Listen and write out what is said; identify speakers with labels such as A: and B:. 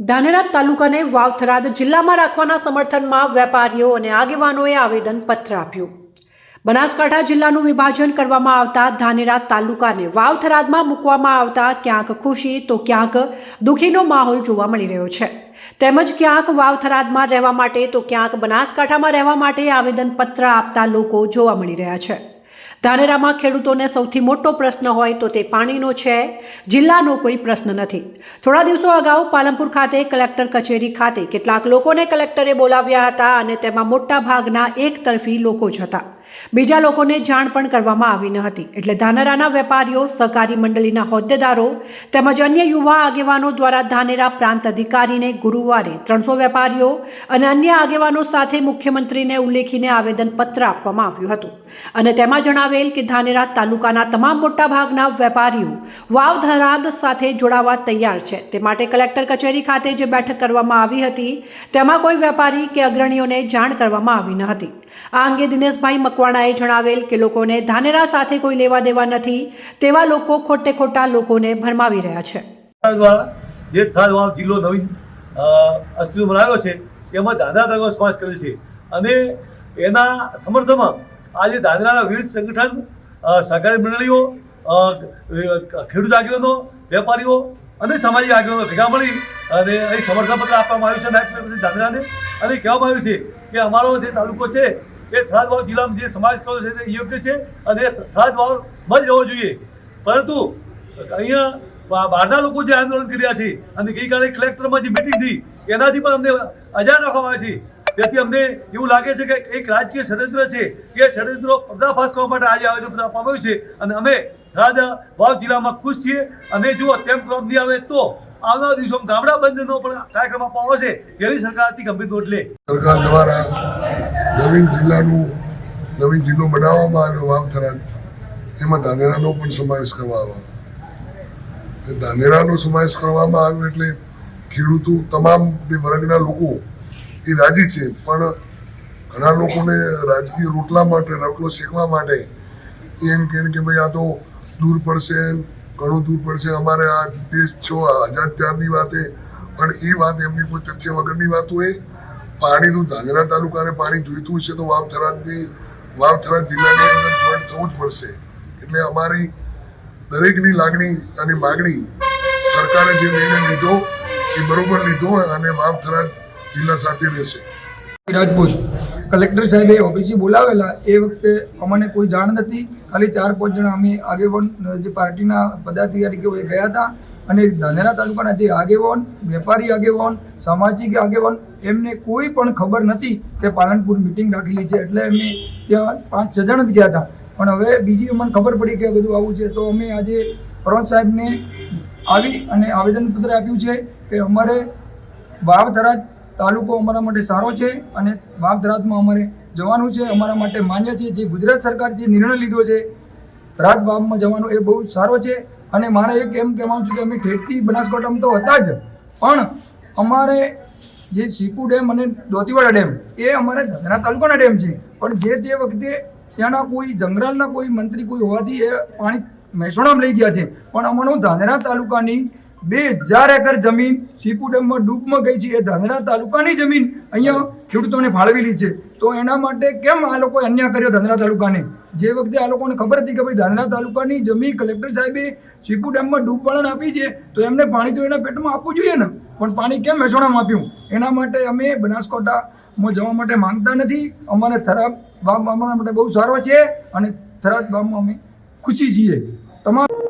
A: ધાનેરા તાલુકાને વાવથરાદ જિલ્લામાં રાખવાના સમર્થનમાં વેપારીઓ અને આગેવાનોએ આવેદનપત્ર આપ્યું. બનાસકાંઠા જિલ્લાનું વિભાજન કરવામાં આવતા ધાનેરા તાલુકાને વાવથરાદમાં મૂકવામાં આવતા ક્યાંક ખુશી તો ક્યાંક દુઃખીનો માહોલ જોવા મળી રહ્યો છે. તેમજ ક્યાંક વાવથરાદમાં રહેવા માટે તો ક્યાંક બનાસકાંઠામાં રહેવા માટે આવેદનપત્ર આપતા લોકો જોવા મળી રહ્યા છે. ધાનેરામાં ખેડૂતોને સૌથી મોટો પ્રશ્ન હોય તો તે પાણીનો છે. જિલ્લાનો કોઈ પ્રશ્ન નથી. થોડા દિવસો અગાઉ પાલનપુર ખાતે કલેક્ટર કચેરી ખાતે કેટલાક લોકોને કલેક્ટરે બોલાવ્યા હતા અને તેમાં મોટા ભાગના એક તરફી લોકો જ હતા. બીજા લોકોને જાણ પણ કરવામાં આવી ન હતી. એટલે ધાનેરાના વેપારીઓ, સહકારી મંડળીના હોદ્દેદારો તેમજ અન્ય યુવા આગેવાનો દ્વારા ધાનેરા પ્રાંત અધિકારીને ગુરુવારે ત્રણસો વેપારીઓ અને અન્ય આગેવાનો સાથે મુખ્યમંત્રીને ઉલ્લેખીને આવેદનપત્ર આપવામાં આવ્યું હતું. અને તેમાં જણાવેલ કે ધાનેરા તાલુકાના તમામ મોટાભાગના વેપારીઓ વાવ ધરાદ સાથે જોડાવા તૈયાર છે. તે માટે કલેક્ટર કચેરી ખાતે જે બેઠક કરવામાં આવી હતી, તેમાં કોઈ વેપારી કે અગ્રણીઓને જાણ કરવામાં આવી ન હતી. આ અંગે દિનેશભાઈ મકવાણાએ જણાવેલ કે લોકોને ધાનેરા સાથે કોઈ લેવા દેવા નથી, તેવા લોકો ખોટે ખોટા લોકોને ભરમાવી રહ્યા છે.
B: જે થરાદ જિલ્લો નવીન અસ્તિત્વ બનાવ્યો છે, તેમાં દાદરા તરફ સ્પર્શ કરેલ છે. અને એના સમર્થનમાં આજે દાદરાના વિવિધ સંગઠન સહકારી મંડળીઓ ખેડૂત આગેવાનો, વેપારીઓ અને સામાજિક આગેવાનો ભેગા મળી અને અહીં સમર્થનપત્ર આપવામાં આવ્યું છે. દાદરાને અને કહેવામાં આવ્યું છે કે અમારો જે તાલુકો છે એ થરાદવાવ જિલ્લામાં જે સમાવેશ કર્યો છે તે યોગ્ય છે અને થરાદ વાવમાં જ રહેવો જોઈએ. પરંતુ અહીંયા બહારના લોકો જે આંદોલન કરી રહ્યા છે અને ગઈકાલે કલેક્ટરમાં જે મિટિંગ થઈ એનાથી પણ અમને અજાણ રાખવામાં આવે છે. તેથી અમને એવું લાગે છે કે એક રાજકીય ષડયંત્ર છે એ ષડયંત્રો પર્દાફાશ કરવા માટે આજે આવેદન પામ્યું છે અને અમે વાવ જિલ્લામાં ખુશ છીએ અને જો તેમ ક્રમ નહીં આવે તો આવનારા દિવસોમાં ગામડા બંધનો પણ કાર્યક્રમ આપવામાં આવશે. તેની સરકાર અતિ ગંભીર નોટ લે?
C: સરકાર દ્વારા નવીન જિલ્લાનું, નવીન જિલ્લો બનાવવામાં આવ્યો વાવથરાદ એમાં ધાનેરાનો પણ સમાવેશ કરવામાં આવ્યો. ધાનેરાનો સમાવેશ કરવામાં આવ્યો એટલે ખેડૂતો તમામ જે વર્ગના લોકો એ રાજી છે, પણ ઘણા લોકોને રાજકીય રોટલા માટે, રોટલો શેકવા માટે એમ કહે કે ભાઈ આ તો દૂર પડશે, ઘણું દૂર પડશે, અમારે આ દેશ છો આઝાદ ત્યારની વાતે, પણ એ વાત એમની કોઈ તથ્ય વગરની વાત હોય પાણી તો ધાંગરા તાલુકાને પાણી જોઈતું છે તો વાવ વાવથરા જિલ્લાની અંદર જોઈન્ટ થવું જ પડશે. એટલે અમારી દરેકની લાગણી અને માગણી સરકારે જે નિર્ણય લીધો એ બરોબર લીધો અને વાવ થરાદ જિલ્લા સાથે રહેશે.
D: રાજપૂત. કલેક્ટર સાહેબે ઓફિસે બોલાવેલા. એ વખતે અમને કોઈ જાણ નથી. ખાલી ચાર પાંચ જણા અમે આગેવાન જે પાર્ટીના પદાધિકારી કે ગયા હતા. અને ધાનેરા તાલુકાના જે આગેવાન, વેપારી આગેવાન, સામાજિક આગેવાન, એમને કોઈ પણ ખબર નથી કે પાલનપુર મિટિંગ રાખેલી છે. એટલે અમે ત્યાં પાંચ, છ જણ જ ગયા હતા. પણ હવે બીજી અમને ખબર પડી કે બધું આવું છે. તો અમે આજે પરોજ સાહેબને આવી અને આવેદનપત્ર આપ્યું છે કે અમારે વાવધરાજ તાલુકો અમારા માટે સારો છે અને વાવધરાજમાં અમારે જવાનું છે. અમારા માટે માન્ય છે. જે ગુજરાત સરકાર જે નિર્ણય લીધો છે વાવમાં જવાનો એ બહુ સારો છે. અને મારે એક એમ કહેવાનું છું કે અમે ઠેઠથી બનાસકાંઠામાં તો હતા જ, પણ અમારે જે સીપુ ડેમ અને દોતીવાડા ડેમ, એ અમારે ધંધરા તાલુકાના ડેમ છે. પણ જે તે વખતે ત્યાંના કોઈ જંગલના કોઈ મંત્રી કોઈ હોવાથી એ પાણી મહેસાણામાં લઈ ગયા છે. પણ અમારું ધાંધરા તાલુકાની બે હજાર એકર જમીન સીપુ ડેમમાં ડૂબમાં ગઈ છે. એ ધાનેરા તાલુકાની જમીન અહીંયા ખેડૂતોને ફાળવેલી છે. તો એના માટે કેમ આ લોકોએ અન્યાય કર્યો ધાનેરા તાલુકાને? જે વખતે આ લોકોને ખબર હતી કે ભાઈ ધાનેરા તાલુકાની જમીન કલેક્ટર સાહેબે સીપુ ડેમમાં ડૂબવાળાને આપી છે, તો એમને પાણી તો એના પેટમાં આપવું જોઈએ ને? પણ પાણી કેમ મહેસાણામાં આપ્યું? એના માટે અમે બનાસકાંઠામાં જવા માટે માંગતા નથી. અમારે થરાદ ગામ અમારા માટે બહુ સારો છે અને થરાદ ગામમાં અમે ખુશી છીએ. તમામ